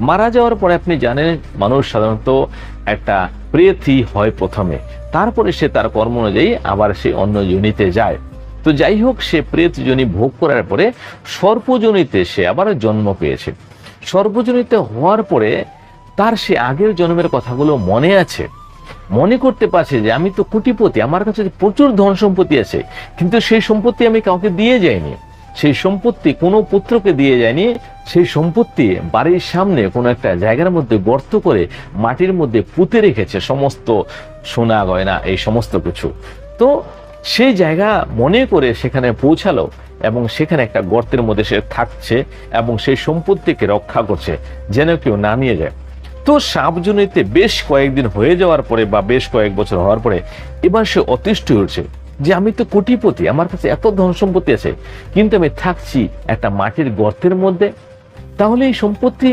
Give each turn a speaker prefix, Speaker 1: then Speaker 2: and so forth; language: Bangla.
Speaker 1: মারা যাওয়ার পরে আপনি জানেন, মানুষ সাধারণত একটা প্রেতই হয় প্রথমে। তারপরে সে তার কর্ম অনুযায়ী আবার সে অন্য জনিতে যায়। তো যাই হোক, সে প্রেত জনি ভোগ করার পরে সর্পজনিতে সে আবার জন্ম পেয়েছে। সর্বজনিতে হওয়ার পরে তার সে আগের জন্মের কথাগুলো মনে আছে। মনে করতে পারছে যে, আমি তো কোটিপতি, আমার কাছে প্রচুর ধন সম্পত্তি আছে, কিন্তু সেই সম্পত্তি আমি কাউকে দিয়ে যাইনি। সেই সম্পত্তি কোনো পুত্রকে দিয়ে যায়নি, সেই সম্পত্তি বাড়ির সামনে কোনো একটা জায়গার মধ্যে গর্ত করে মাটির মধ্যে পুঁতে রেখেছে সমস্ত সোনা, গয়না, এই সমস্ত কিছু। তো সেই জায়গা মনে করে সেখানে পৌঁছালো এবং সেখানে একটা গর্তের মধ্যে সে থাকছে এবং সেই সম্পত্তিকে রক্ষা করছে, যেন কেউ না নিয়ে যায়। তো সাপজনিতে বেশ কয়েকদিন হয়ে যাওয়ার পরে বা বেশ কয়েক বছর হওয়ার পরে এবার সে অতিষ্ঠ হচ্ছে যে আমি তো কোটিপতি, আমার কাছে এত ধন সম্পত্তি আছে, কিন্তু আমি থাকছি একটা মাটির গর্তের মধ্যে, তাহলে এই সম্পত্তি